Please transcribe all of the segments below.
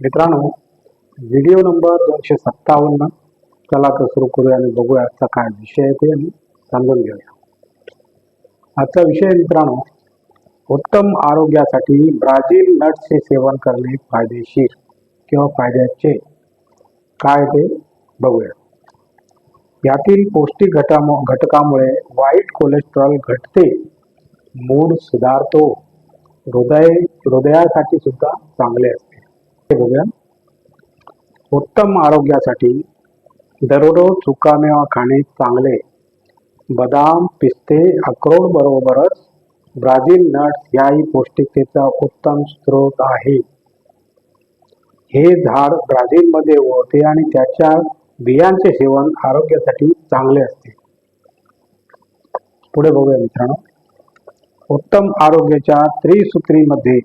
मित्रांनो video number दोनशे सत्तावन्न. चला तर सुरू करूया आणि बघूया आजचा काय विषय आहे ते आणि समजून घेऊया. आजचा विषय मित्रांनो उत्तम आरोग्यासाठी ब्राझील नट्सचे सेवन करणे फायदेशीर किंवा फायद्याचे. काय ते? बघूया. यातील पौष्टिक घटामु घटकामुळे वाईट कोलेस्ट्रॉल घटते. मूड सुधारतो. हृदय हृदयासाठी सुद्धा चांगले असते. बघूया. उत्तम आरोग्यासाठी दररोज सुकामेवा खाणे चांगले. बदाम पिस्ते अक्रोड बरोबरच ब्राझील नट्स याही पौष्टिकतेचा उत्तम स्रोत आहे. हे झाड ब्राझीलमध्ये ओळते आणि त्याच्या बियांचे सेवन आरोग्यासाठी चांगले असते. पुढे बघूया मित्रांनो. उत्तम आरोग्याच्या त्रिसूत्रीमध्ये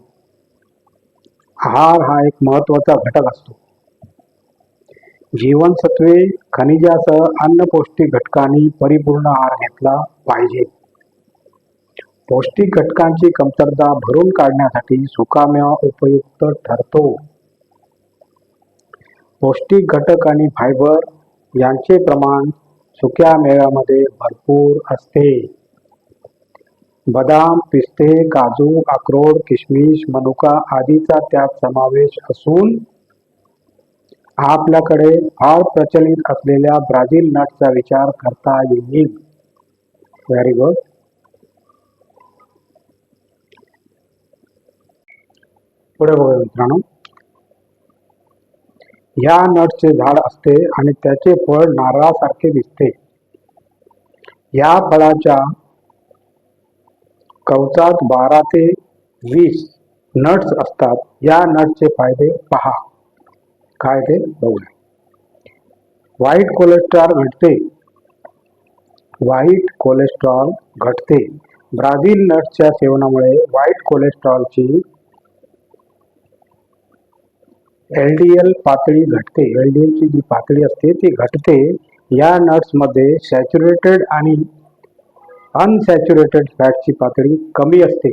आहार हा एक महत्त्वाचा घटक असतो. जीवनसत्वे खनिजासह अन्न पौष्टिक घटकांनी परिपूर्ण आहार घेतला पाहिजे. पौष्टिक घटकांची कमतरता भरून काढण्यासाठी सुकामेवा उपयुक्त ठरतो. पौष्टिक घटक आणि फायबर यांचे प्रमाण सुक्या मेव्यामध्ये भरपूर असते. बदाम पिस्ते काजू अक्रोड किशमिश मनुका आदीचा त्यात समावेश असून आपल्याकडे फार प्रचलित असलेल्या ब्राझील नटचा विचार करता येईल. व्हेरी गुड पुढे बघूया मित्रांनो. या नटचे झाड असते आणि त्याचे फळ नारळासारखे दिसते. या फळाच्या कवचात बारा ते वीस नट्स असतात. या नटचे फायदे पहा. काय ते बघूया. वाईट कोलेस्ट्रॉल घटते. वाईट कोलेस्ट्रॉल घटते. ब्राझील नट्सच्या सेवनामुळे वाईट कोलेस्ट्रॉलची एल डी एल पातळी घटते. एल डी एलची जी पातळी असते ती घटते. या नट्समध्ये सॅच्युरेटेड आणि अनसॅच्युरेटेड फॅटची पातळी कमी असते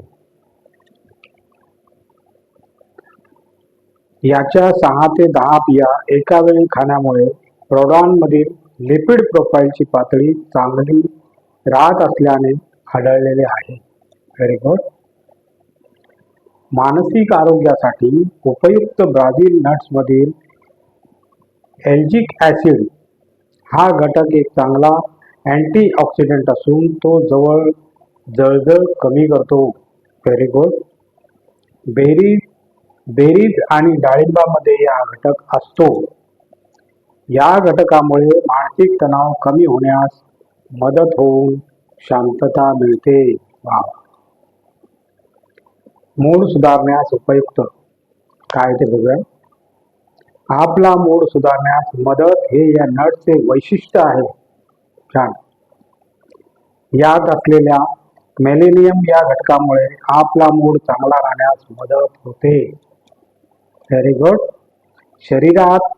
याच्या सहा ते दहा बिया एका वेळी खाण्यामुळे प्रौढांमधील लिपिड प्रोफाईलची पातळी चांगली राहत असल्याने आढळलेले आहे व्हेरी गुड मानसिक आरोग्यासाठी उपयुक्त ब्राझील नट्समधील एल्जिक ॲसिड हा घटक एक चांगला अँटीऑक्सिडंट असून तो जवळ जळजळ कमी करतो व्हेरी गुड बेरीज बेरीज आणि डाळिंबामध्ये हा घटक असतो. या घटकामुळे मानसिक तणाव कमी होण्यास मदत होऊन शांतता मिळते. वा. मूड सुधारण्यास उपयुक्त. काय ते बघूया. आपला मूड सुधारण्यास मदत हे या नटचे वैशिष्ट्य आहे. छान यात असलेल्या मेलेनियम या घटकामुळे आपला मूड चांगला राहण्यास मदत होते. व्हेरी गुड शरीरात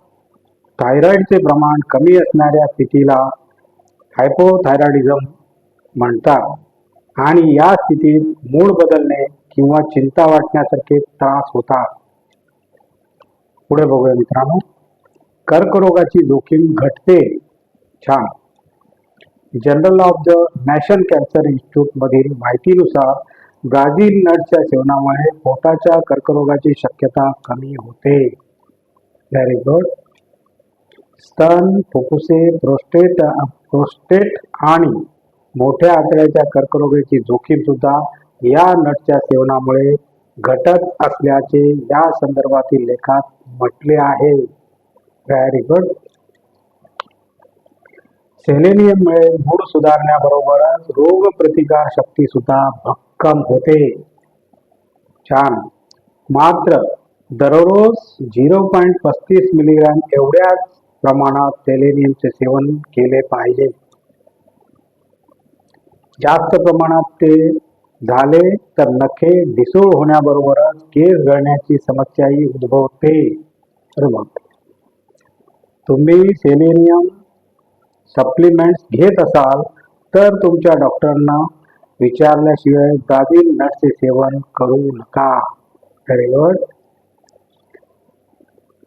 थायरॉइडचे प्रमाण कमी असणाऱ्या स्थितीला हायपोथायरॉइडिझम म्हणतात. आणि या स्थितीत मूड बदलणे किंवा चिंता वाटण्यासारखे त्रास होतात. पुढे बघूया मित्रांनो. कर्करोगाची जोखीम घटते. छान. Journal of the national cancer institute मधील माहितीनुसार ब्राझील नटच्या सेवनामुळे पोटाच्या कर्करोगाची शक्यता कमी होते. व्हेरी गुड स्तन फुफ्फुसे प्रोस्टेट प्रोस्टेट आणि मोठ्या आतड्याच्या कर्करोगाची जोखीम सुद्धा या नटच्या सेवनामुळे घटत असल्याचे या संदर्भातील लेखात म्हटले आहे. व्हेरी गुड सेलेनियम मुळे मूड सुधारण्याबरोबरच रोग प्रतिकार शक्ती सुद्धा भक्कम होते. छान. मात्र दररोज झिरो पॉईंट पस्तीस मिलीग्रॅम एवढ्याच प्रमाणात सेलेनियमचे सेवन केले पाहिजे. जास्त प्रमाणात ते झाले तर नखे ढिसूळ होण्याबरोबरच केस गळण्याची समस्याही उद्भवते. तुम्ही सेलेनियम सप्लिमेंट्स घेत असाल तर तुमच्या डॉक्टरांना विचारल्याशिवाय ब्राझील नटचे सेवन करू नका. व्हेरी गुड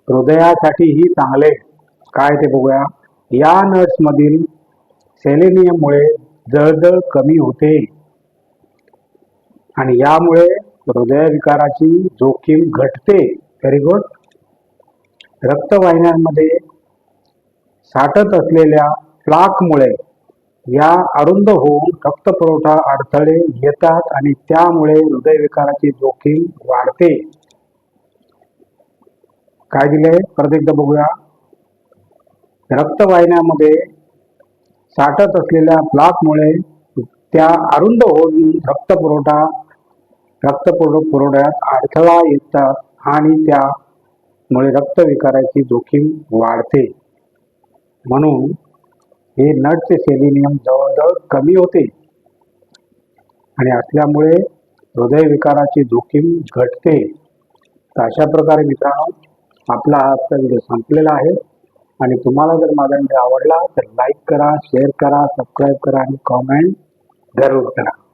हृदयासाठीही चांगले. काय ते बघूया. या नट्समधील मधील सेलेनियममुळे जळजळ कमी होते. आणि यामुळे हृदयविकाराची जोखीम घटते. व्हेरी गुड रक्तवाहिन्यांमध्ये साठत असलेल्या प्लाकमुळे या अरुंद होऊन रक्तपुरवठा अडथळे येतात आणि त्यामुळे हृदयविकाराची जोखीम वाढते. काय दिले? परत एकदा बघूया. रक्तवाहिन्यामध्ये साठत असलेल्या प्लाकमुळे त्या अरुंद होऊन रक्तपुरवठा रक्तपुरव पुरवठ्यात अडथळा येतात आणि त्यामुळे रक्तविकाराची जोखीम वाढते. म्हणून हे नटचे सेलिनियम जवळजवळ कमी होते. आणि असल्यामुळे हृदयविकाराची जोखीम घटते. तर अशा प्रकारे मित्रांनो आपला हा आजचा व्हिडिओ संपलेला आहे. आणि तुम्हाला जर माझा व्हिडिओ आवडला तर लाईक करा शेअर करा सबस्क्राईब करा आणि कॉमेंट जरूर करा.